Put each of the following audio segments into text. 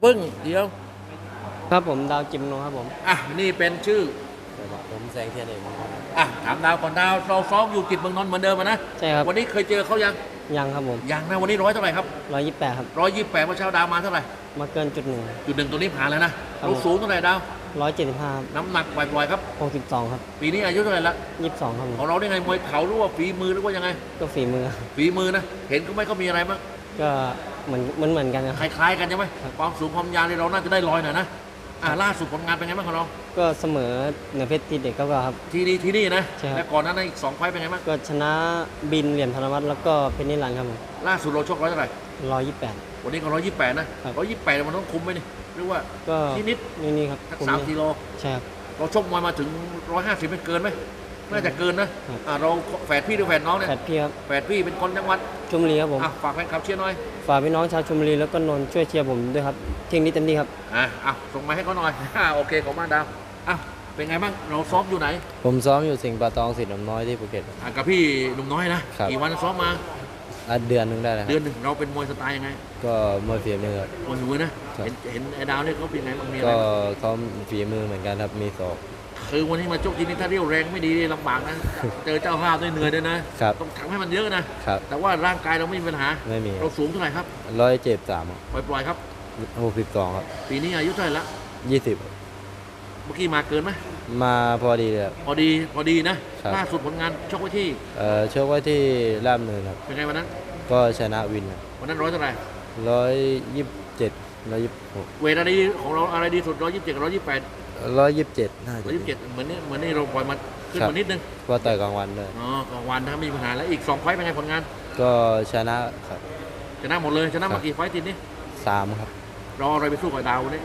เพิ่งเดียว ครับผมดาวจิมโนครับผมอะนี่เป็นชื่อผมแสงเทียนเอกอะถามดาวก่อนดาวเราซ้อมอยู่กิจเมืองนนท์เหมือนเดิมอะนะใช่ครับวันนี้เคยเจอเขายังยังครับผมยังนะวันนี้ร้อยเท่าไหร่ครับร้อยยี่แปดครับร้อยยี่สิบแปดเมื่อเช้าดาวมาเท่าไหร่มาเกินจุดหนึ่งจุดหนึ่งตัวนี้ผ่านแล้วนะครับเราผมสูงเท่าไหร่ดาวร้อยเจ็ดสิบห้าน้ำหนักปล่อยๆครับหกสิบสองครับปีนี้อายุเท่าไหร่ละยี่สิบสองครับผของมเราได้ไงมวยเข่าหรือว่าฝีมือหรือว่ายังไงก็ฝีมือฝีมือนะเห็นเขาไหมเขามีอะไรบ้าง ก็เหมือนเหมือนเหมือนกันนะคล้ายๆกันใช่ไหมครับ ความสูงความยาวเนี่ยเราน่าจะได้ลอยหน่อยนะอะล่าสุดผลงานเป็นไงบ้างของเรา ก็เสมอเหนือเพชรทีเด็กก็ครับ ที่นี่ที่นี่นะใช่ครับ และก่อนหนั้นอีกสองไฟต์เป็นไงบ้างก็ชนะบินเหรียญธนวัฒน์แล้วก็เพชรนิรันดร์ครับผมล่าสุดเราชกร้อยเท่าไหร่ร้อยยี่แปด วันนี้ก็ร้อยยี่สิบแปดนะครับ ร้อยยี่สิบแปดมันต้องคุมไหมนี่หรือว่าก็นิดนิดนี่นี่ครับสักผมสามนี่กิโลใช่ครับเราชกมวยมาถึงร้อยห้าสิบเป็นเกินไหม น่าจะเกินนะครับอะเราแฝดพี่หรือแฝดน้องเนี่ยแปดพี่ครับแฝดพี่เป็นคนจังหวัดชมบุรีครับผมอะฝากแฟนคลับเชียร์หน่อยฝากพี่น้องชาวชมบุรีแล้วก็นนท์ช่วยเชียร์ผมด้วยครับเที่ยงนี้เต็มที่ครับอะอะส่งมาให้เขาหน่อยอะโอเคขอบคุณมากดาวอะเป็นไงบ้างเราซ้อมอยู่ไหน ผมซ้อมอยู่สิงห์ปาตองสิทธิ์หนมน้อยที่ภูเก็ต อะกับพี่หนุ่มน้อยนะครับ กี่วันซ้อมมาอะเดือนหนึงได้แล้วคเดืรัอบนหนึ่งเราเป็นมวยสไตล์ยังไงก็มวยฝีมือครับ มวยมือนะ ครับ เห็นเห็นไอ้ดาวเนี่ยเขาเป็นไงบ้างมีอะไรก็บ้างเขาฝีมือเหมือนกันครับมีศอก คือวันนี้มาชกทีนี้ถ้าเรียวแรงไม่ดีนี่ลำบากนะ เจอเจ้าภาพด้วยเหนื่อยด้วยนะ ครับต้องทำให้มันเยอะนะ ครับ แต่ว่าร่างกายเราไม่มีปัญหา ไม่มีเราสูงเท่าไหร่ครับร้อยเจ็ดสามปล่อยๆครับหกสิบสองครับ ปีนี้อายุเท่าไหร่ละยี่สิบเมื่อกี้มาเกินไหมมาพอดีเลยครับพอดีพอดีนะครับล่าสุดผลงานชกไว้ที่ เอ่อชกไว้ที่ล่ามเนินครับ เป็นไงวันนั้น ก็ชนะวินวันนั้นร้อยเท่าไหร่ร้อยยี่สิบเจ็ดร้อยยี่สิบหกเวทอะไรดีของเราอะไรดีสุดร้อยยี่สิบเจ็ดร้อยยี่สิบแปด ร้อยยี่สิบเจ็ดน่าจะร้อยยี่สิบเจ็ดเหมือนนี่เหมือนนี่เราปล่อยมาขึ้นครับมานิดนึงก็ต่อยกลางวันด้วยอ๋อกลางวันถ้าไม่มีปัญหาแล้วอีกสองไฟต์เป็นไงผลงาน ก็ชนะครับชนะหมดเลยชนะครัมาบกี่ไฟต์ติดนี่สามครับ รออะไรไปสู้กับดาวนี่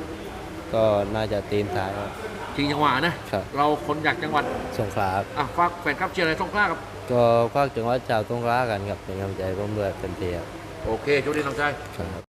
ก็น่าจะตีนท้ายครับชิงจังหวะนะครับเราคนอยากจังหวัดสงขลาครับอะฝากแฟนคลับเชียร์อะไรต้องกล้าครับ ก็ภาคจังหวัดชาวสงขลากันครับเป็นกำลังใจร่วมด้วยเป็นเทียโอเคโชคดีน้องชายครับ